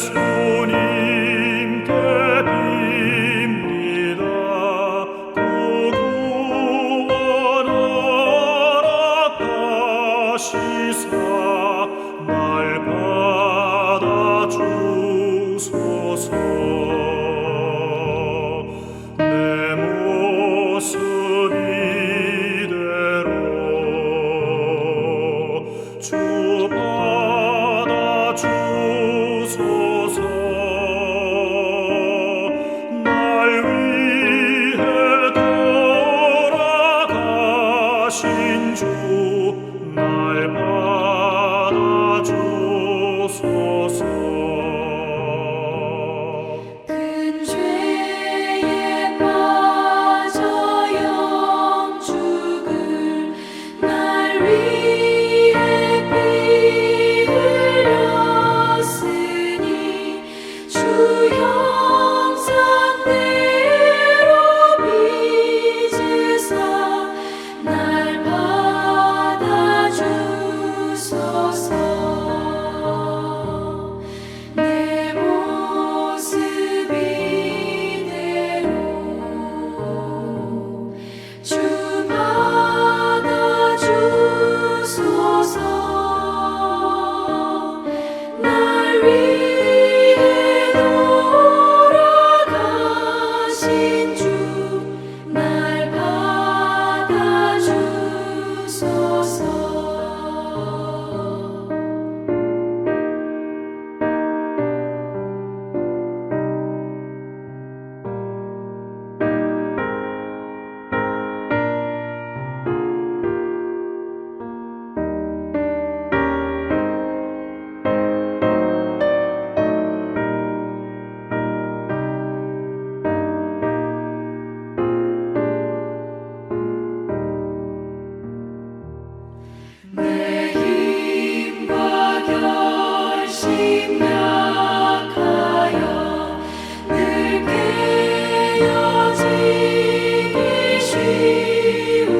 Christmas. 돌아가신 주 날 you.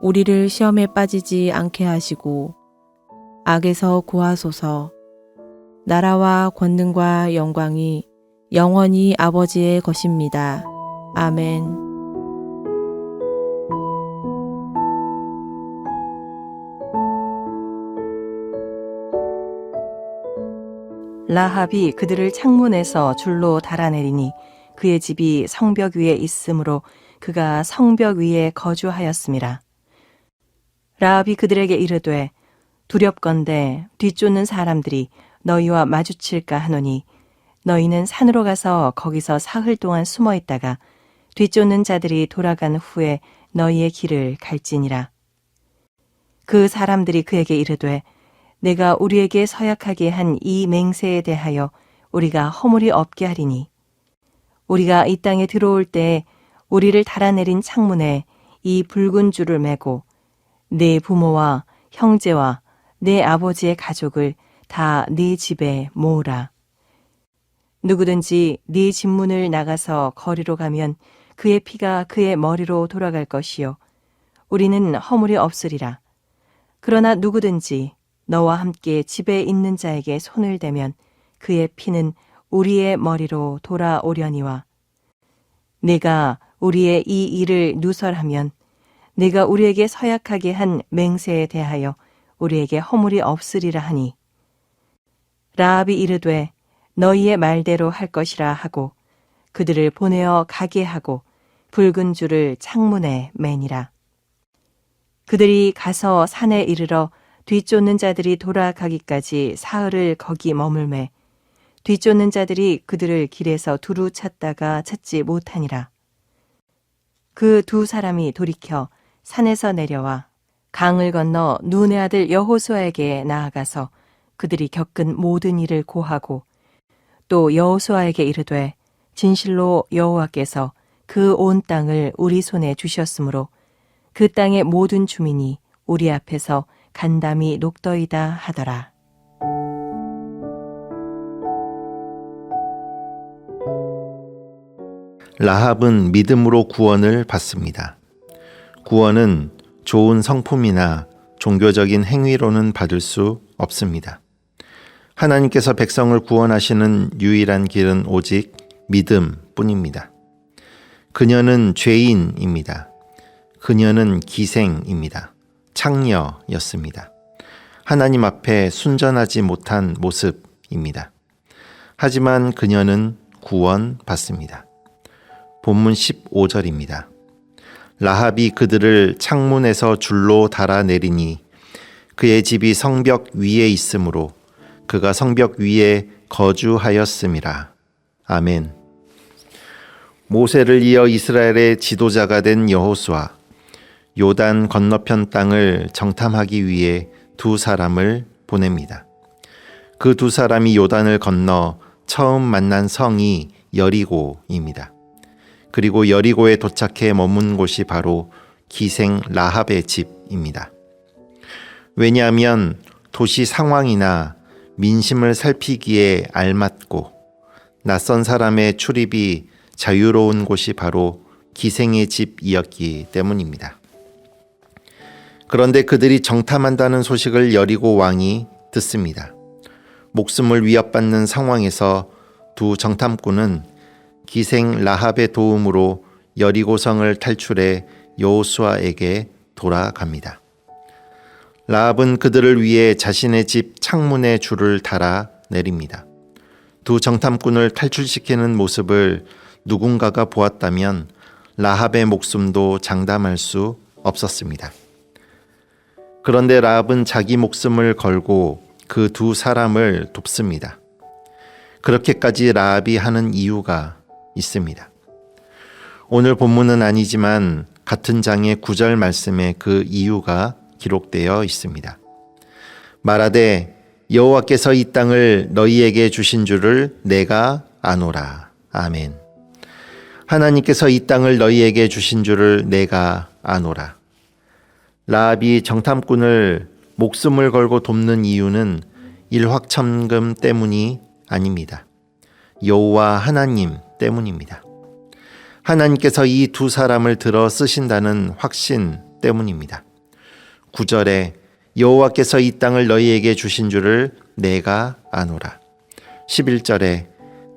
우리를 시험에 빠지지 않게 하시고 악에서 구하소서. 나라와 권능과 영광이 영원히 아버지의 것입니다. 아멘. 라합이 그들을 창문에서 줄로 달아내리니 그의 집이 성벽 위에 있으므로 그가 성벽 위에 거주하였음이라. 라합이 그들에게 이르되 두렵건대 뒤쫓는 사람들이 너희와 마주칠까 하노니 너희는 산으로 가서 거기서 사흘 동안 숨어 있다가 뒤쫓는 자들이 돌아간 후에 너희의 길을 갈지니라. 그 사람들이 그에게 이르되 내가 우리에게 서약하게 한 이 맹세에 대하여 우리가 허물이 없게 하리니 우리가 이 땅에 들어올 때 우리를 달아내린 창문에 이 붉은 줄을 매고 내 부모와 형제와 내 아버지의 가족을 다 네 집에 모으라. 누구든지 네 집문을 나가서 거리로 가면 그의 피가 그의 머리로 돌아갈 것이요 우리는 허물이 없으리라. 그러나 누구든지 너와 함께 집에 있는 자에게 손을 대면 그의 피는 우리의 머리로 돌아오려니와 내가 우리의 이 일을 누설하면 내가 우리에게 서약하게 한 맹세에 대하여 우리에게 허물이 없으리라 하니 라합이 이르되 너희의 말대로 할 것이라 하고 그들을 보내어 가게 하고 붉은 줄을 창문에 매니라 그들이 가서 산에 이르러 뒤쫓는 자들이 돌아가기까지 사흘을 거기 머물매 뒤쫓는 자들이 그들을 길에서 두루 찾다가 찾지 못하니라. 그 두 사람이 돌이켜 산에서 내려와 강을 건너 눈의 아들 여호수아에게 나아가서 그들이 겪은 모든 일을 고하고 또 여호수아에게 이르되 진실로 여호와께서 그 온 땅을 우리 손에 주셨으므로 그 땅의 모든 주민이 우리 앞에서 간담이 녹더이다 하더라. 라합은 믿음으로 구원을 받습니다. 구원은 좋은 성품이나 종교적인 행위로는 받을 수 없습니다. 하나님께서 백성을 구원하시는 유일한 길은 오직 믿음 뿐입니다. 그녀는 죄인입니다. 그녀는 기생입니다. 창녀였습니다. 하나님 앞에 순전하지 못한 모습입니다. 하지만 그녀는 구원받습니다. 본문 15절입니다. 라합이 그들을 창문에서 줄로 달아내리니 그의 집이 성벽 위에 있으므로 그가 성벽 위에 거주하였음이라. 아멘. 모세를 이어 이스라엘의 지도자가 된 여호수아 요단 건너편 땅을 정탐하기 위해 두 사람을 보냅니다. 그 두 사람이 요단을 건너 처음 만난 성이 여리고입니다. 그리고 여리고에 도착해 머문 곳이 바로 기생 라합의 집입니다. 왜냐하면 도시 상황이나 민심을 살피기에 알맞고 낯선 사람의 출입이 자유로운 곳이 바로 기생의 집이었기 때문입니다. 그런데 그들이 정탐한다는 소식을 여리고 왕이 듣습니다. 목숨을 위협받는 상황에서 두 정탐꾼은 기생 라합의 도움으로 여리고성을 탈출해 여호수아에게 돌아갑니다. 라합은 그들을 위해 자신의 집 창문에 줄을 달아 내립니다. 두 정탐꾼을 탈출시키는 모습을 누군가가 보았다면 라합의 목숨도 장담할 수 없었습니다. 그런데 라합은 자기 목숨을 걸고 그 두 사람을 돕습니다. 그렇게까지 라합이 하는 이유가 있습니다. 오늘 본문은 아니지만 같은 장의 구절 말씀에 그 이유가 기록되어 있습니다. 말하되 여호와께서 이 땅을 너희에게 주신 줄을 내가 아노라. 아멘. 하나님께서 이 땅을 너희에게 주신 줄을 내가 아노라. 라합이 정탐꾼을 목숨을 걸고 돕는 이유는 일확천금 때문이 아닙니다. 여호와 하나님 때문입니다. 하나님께서 이 두 사람을 들어 쓰신다는 확신 때문입니다. 9절에 여호와께서 이 땅을 너희에게 주신 줄을 내가 아노라. 11절에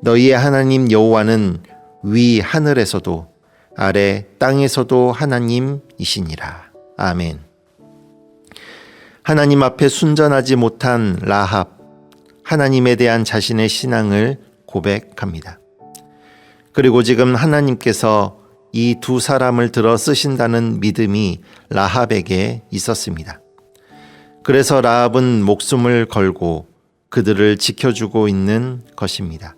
너희의 하나님 여호와는 위 하늘에서도 아래 땅에서도 하나님이시니라. 아멘. 하나님 앞에 순전하지 못한 라합, 하나님에 대한 자신의 신앙을 고백합니다. 그리고 지금 하나님께서 이 두 사람을 들어 쓰신다는 믿음이 라합에게 있었습니다. 그래서 라합은 목숨을 걸고 그들을 지켜주고 있는 것입니다.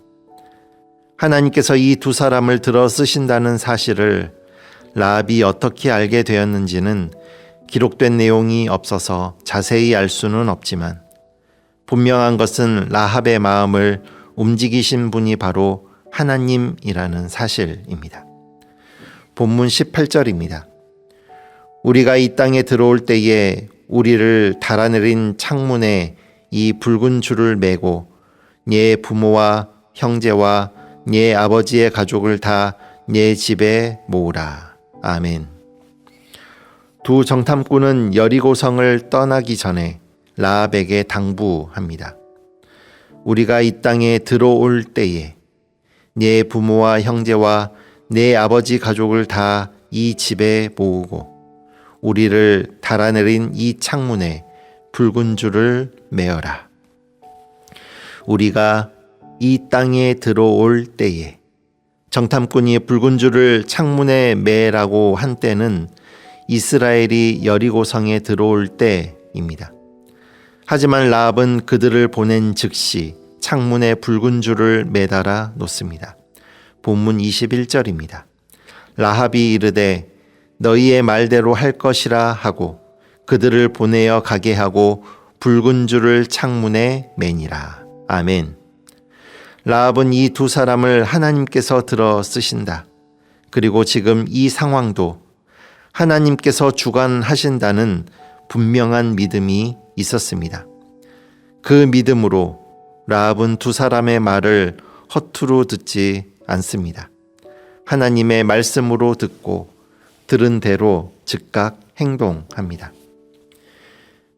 하나님께서 이 두 사람을 들어 쓰신다는 사실을 라합이 어떻게 알게 되었는지는 기록된 내용이 없어서 자세히 알 수는 없지만 분명한 것은 라합의 마음을 움직이신 분이 바로 하나님이라는 사실입니다. 본문 18절입니다. 우리가 이 땅에 들어올 때에 우리를 달아내린 창문에 이 붉은 줄을 매고 네 부모와 형제와 네 아버지의 가족을 다 네 집에 모으라. 아멘. 두 정탐꾼은 여리고성을 떠나기 전에 라합에게 당부합니다. 우리가 이 땅에 들어올 때에 네 부모와 형제와 내 아버지 가족을 다 이 집에 모으고 우리를 달아내린 이 창문에 붉은 줄을 메어라. 우리가 이 땅에 들어올 때에 정탐꾼이 붉은 줄을 창문에 매라고 한 때는 이스라엘이 여리고성에 들어올 때입니다. 하지만 라합은 그들을 보낸 즉시 창문에 붉은 줄을 매달아 놓습니다. 본문 21절입니다. 라합이 이르되 너희의 말대로 할 것이라 하고 그들을 보내어 가게 하고 붉은 줄을 창문에 매니라. 아멘. 라합은 이 두 사람을 하나님께서 들어 쓰신다. 그리고 지금 이 상황도 하나님께서 주관하신다는 분명한 믿음이 있었습니다. 그 믿음으로 라합은 두 사람의 말을 허투루 듣지 않습니다. 하나님의 말씀으로 듣고 들은 대로 즉각 행동합니다.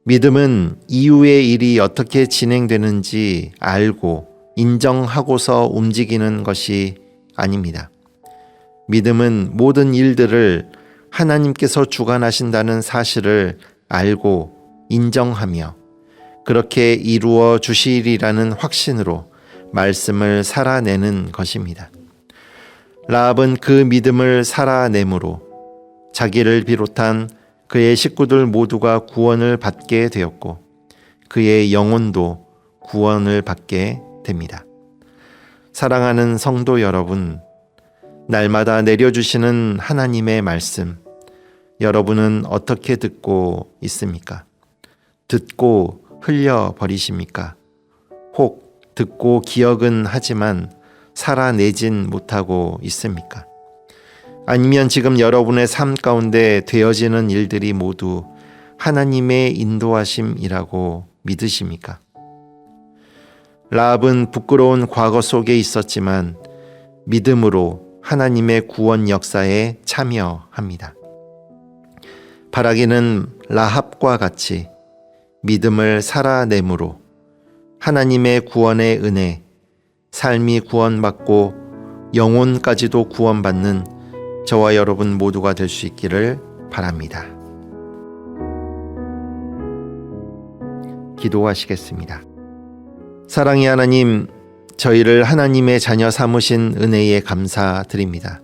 믿음은 이후의 일이 어떻게 진행되는지 알고 인정하고서 움직이는 것이 아닙니다. 믿음은 모든 일들을 하나님께서 주관하신다는 사실을 알고 인정하며 그렇게 이루어 주시리라는 확신으로 말씀을 살아내는 것입니다. 라합은 그 믿음을 살아내므로 자기를 비롯한 그의 식구들 모두가 구원을 받게 되었고 그의 영혼도 구원을 받게 됩니다. 사랑하는 성도 여러분, 날마다 내려주시는 하나님의 말씀, 여러분은 어떻게 듣고 있습니까? 듣고 흘려버리십니까? 혹 듣고 기억은 하지만 살아내진 못하고 있습니까? 아니면 지금 여러분의 삶 가운데 되어지는 일들이 모두 하나님의 인도하심이라고 믿으십니까? 라합은 부끄러운 과거 속에 있었지만 믿음으로 하나님의 구원 역사에 참여합니다. 바라기는 라합과 같이 믿음을 살아내므로 하나님의 구원의 은혜, 삶이 구원받고 영혼까지도 구원받는 저와 여러분 모두가 될 수 있기를 바랍니다. 기도하시겠습니다. 사랑의 하나님, 저희를 하나님의 자녀 삼으신 은혜에 감사드립니다.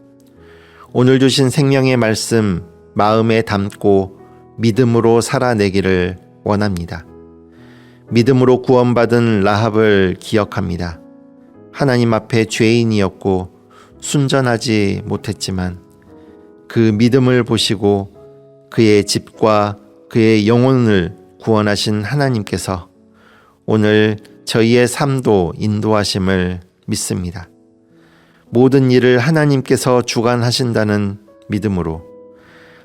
오늘 주신 생명의 말씀 마음에 담고 믿음으로 살아내기를 원합니다. 믿음으로 구원받은 라합을 기억합니다. 하나님 앞에 죄인이었고 순전하지 못했지만 그 믿음을 보시고 그의 집과 그의 영혼을 구원하신 하나님께서 오늘 저희의 삶도 인도하심을 믿습니다. 모든 일을 하나님께서 주관하신다는 믿음으로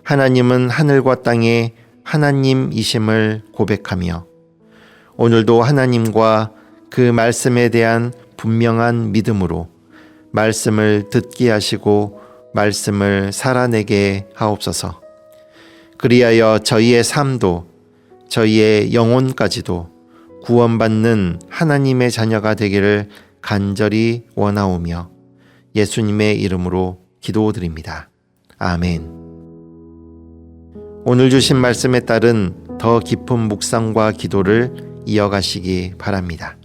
하나님은 하늘과 땅의 하나님이심을 고백하며 오늘도 하나님과 그 말씀에 대한 분명한 믿음으로 말씀을 듣게 하시고 말씀을 살아내게 하옵소서. 그리하여 저희의 삶도 저희의 영혼까지도 구원받는 하나님의 자녀가 되기를 간절히 원하오며 예수님의 이름으로 기도드립니다. 아멘. 오늘 주신 말씀에 따른 더 깊은 묵상과 기도를 이어가시기 바랍니다.